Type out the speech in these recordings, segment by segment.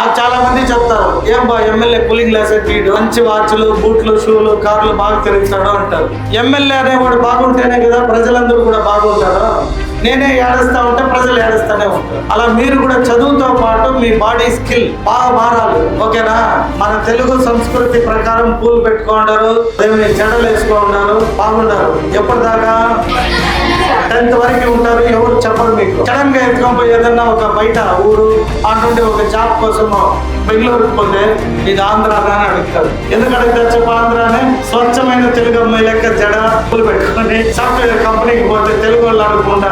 నాకు చాలా మంది చెప్తారు ఏం బా ఎమ్మెల్యే కూలింగ్ గ్లాస్ ఎట్టిడు మంచి వాచ్లు బూట్లు షూలు కార్లు బాగా తిరుగుతాడు అంటారు. ఎమ్మెల్యే అనేవాడు బాగుంటేనే కదా ప్రజలందరూ కూడా బాగుంటారు? నేనే ఏడుస్తా ఉంటే ప్రజలు ఏడుస్తూనే ఉంటారు. అలా మీరు కూడా చదువుతో పాటు మీ బాడీ స్కిల్ బాగా మారాలి. ఓకేనా? మన తెలుగు సంస్కృతి ప్రకారం పూలు పెట్టుకుంటారు దేవుని జడలు వేసుకుంటారు బాగుంటారు ఎప్పటిదాకా? టెన్త్ వరకు ఉంటారు ఎవరు చెప్పరు మీకు. సడన్గా ఎత్తుకొని ఏదన్నా ఒక బయట ఊరు అటువంటి ఒక జాబ్ కోసం బెంగళూరు పోతే ఇది ఆంధ్ర అని అడుగుతారు. ఎందుకు అడుగుతారు చెప్ప ఆంధ్రానే? స్వచ్ఛమైన తెలుగు అమ్మాయి లెక్క జడ పూలు పెట్టుకొని సాఫ్ట్వేర్ కంపెనీకి పోతే తెలుగు వాళ్ళు అనుకుండా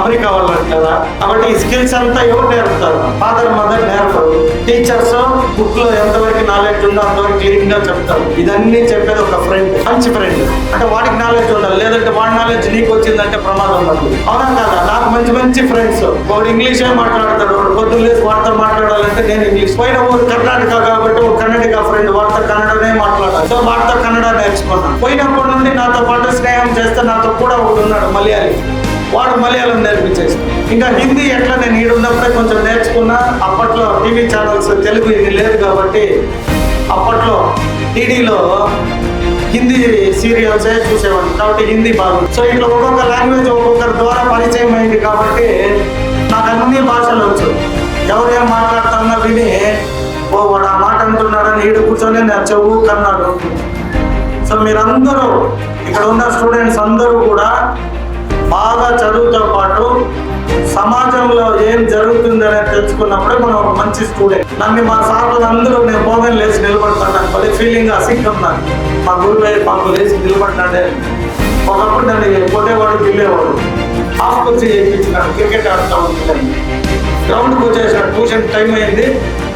అమెరికా వాళ్ళు కదా? కాబట్టి ఈ స్కిల్స్ అంతా ఎవరు నేర్పుతారు? ఫాదర్ మదర్ నేర్పరు. టీచర్స్ బుక్లో ఎంతవరకు నాలెడ్జ్ ఉందో అంతవరకు క్లీన్గా చెప్తారు. ఇదన్నీ చెప్పేది ఒక ఫ్రెండ్ మంచి ఫ్రెండ్ అంటే వాడికి నాలెడ్జ్ ఉండాలి. లేదంటే వాడి నాలెడ్జ్ నీకు వచ్చిందంటే ప్రమాదం ఉండదు. అవునా కదా? నాకు మంచి మంచి ఫ్రెండ్స్ వాడు ఇంగ్లీషే మాట్లాడతాడు. పొద్దున్న లేసి వాడితో మాట్లాడాలంటే నేను ఇంగ్లీష్. పోయిన ఊరు కర్ణాటక కాబట్టి ఒక కన్నడిక ఫ్రెండ్ వాడితో కన్నడనే మాట్లాడాలి. సో వాడితో కన్నడ నేర్చుకున్నాను పోయినప్పటి నుండి నాతో పాటు స్నేహం చేస్తే నాతో కూడా ఒకటి ఉన్నాడు మలయాళి. వాడు మలయాళం నేర్పించేసి ఇంకా హిందీ ఎట్లా నేను ఈడు ఉన్నప్పుడే కొంచెం నేర్చుకున్నా. అప్పట్లో టీవీ ఛానల్స్ తెలుగు ఇది లేదు కాబట్టి అప్పట్లో టీడీలో హిందీ సీరియల్సే చూసేవాడిని. కాబట్టి హిందీ బాగుంది సో ఇట్లా ఒక్కొక్క లాంగ్వేజ్ ఒక్కొక్కరి ద్వారా పరిచయం అయింది కాబట్టి నాకు అన్ని భాషలు వచ్చు. ఎవరు ఏం మాట్లాడుతున్నా విని ఓ వాడు ఆ మాట అంటున్నాడని ఈడు కూర్చొని నేను చెవు కన్నాడు. సో మీరందరూ ఇక్కడ ఉన్న స్టూడెంట్స్ అందరూ కూడా బాగా చదువుతో పాటు సమాజంలో ఏం జరుగుతుందని తెలుసుకున్నప్పుడే మనం ఒక మంచి స్టూడెంట్ నన్ను మా సార్లు అందరూ నేను భోగం లేచి నిలబడతాను భలే పది ఫీలింగ్ అసిగ్గం నాకు మా గురువు మాకు లేచి నిలబడ్డాడే. ఒకప్పుడు నన్ను కొట్టేవాడు గిల్లేవాడు. హాఫ్ వచ్చి చేయించినాడు క్రికెట్ ఆడుతూ ఉంటుంది గ్రౌండ్కి వచ్చేసాడు ట్యూషన్ టైం అయింది.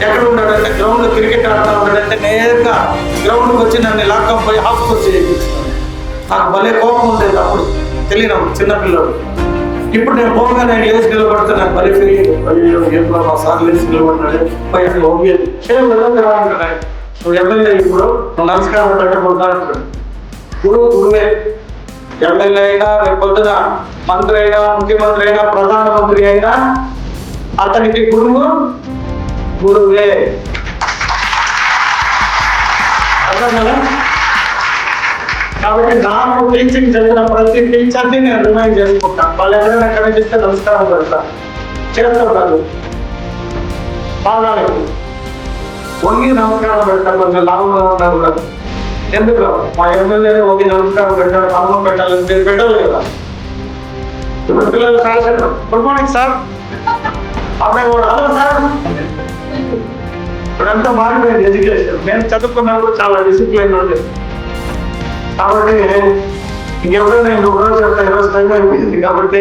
ఎక్కడ ఉన్నాడంటే గ్రౌండ్ క్రికెట్ ఆడుతూ ఉన్నాడంటే నేరుగా గ్రౌండ్కి వచ్చి నన్ను లాక్కొని పోయి హాఫ్ వచ్చి చేయించినాడు నాకు భలే కోపం ఉండేది అప్పుడు. తెలియనప్పుడు చిన్నపిల్లడు ఇప్పుడు నేను పోగా నేను లేచి నిలబడితే నాకు భలే ఫీలింగ్ అయ్యో ఏం బా మా సార్ లేచి నిలబడినాడు పైన ఓగేది ఏం విధంగా అంటున్నాయి నువ్వు ఎమ్మెల్యే ఇప్పుడు నువ్వు నమస్కారం పెట్టకుండా గురువు గురువే. ఎమ్మెల్యే అయినా రేపు పొద్దున మంత్రి అయినా ముఖ్యమంత్రి అయినా ప్రధానమంత్రి అయినా అతనికి గురువు గురువే. అర్థం కదా? కాబట్టి నా టీచింగ్ జరిగిన ప్రతి టీచర్ని నేను రిమైండ్ చేసుకుంటాను వాళ్ళు ఎవరైనా ఎక్కడ చేస్తే నమస్కారం పెడతా. చేస్తూ కాదు. పాదాలకు. వంగి నమస్కారం పెడతాను కొంచెం లాభంగా ఉన్నారు కూడా. ఎందుకు? మా ఎమ్మెల్యే వంగి నమస్కారం పెట్టాడు. అన్నం పెట్టాలి మీరు పెట్టాలి కదా. ఇప్పుడు పిల్లలు సార్ గుడ్ మార్నింగ్ సార్. అమ్మాయి కూడా హలో సార్. ఇప్పుడంతా మారిపోయింది ఎడ్యుకేషన్. నేను చదువుకున్నప్పుడు చాలా డిసిప్లైన్ ఉండేది కాబట్టి ఎవరైనా ఇంకొక రోజు చెప్తా ఈరోజు టైం అయిపోయింది కాబట్టి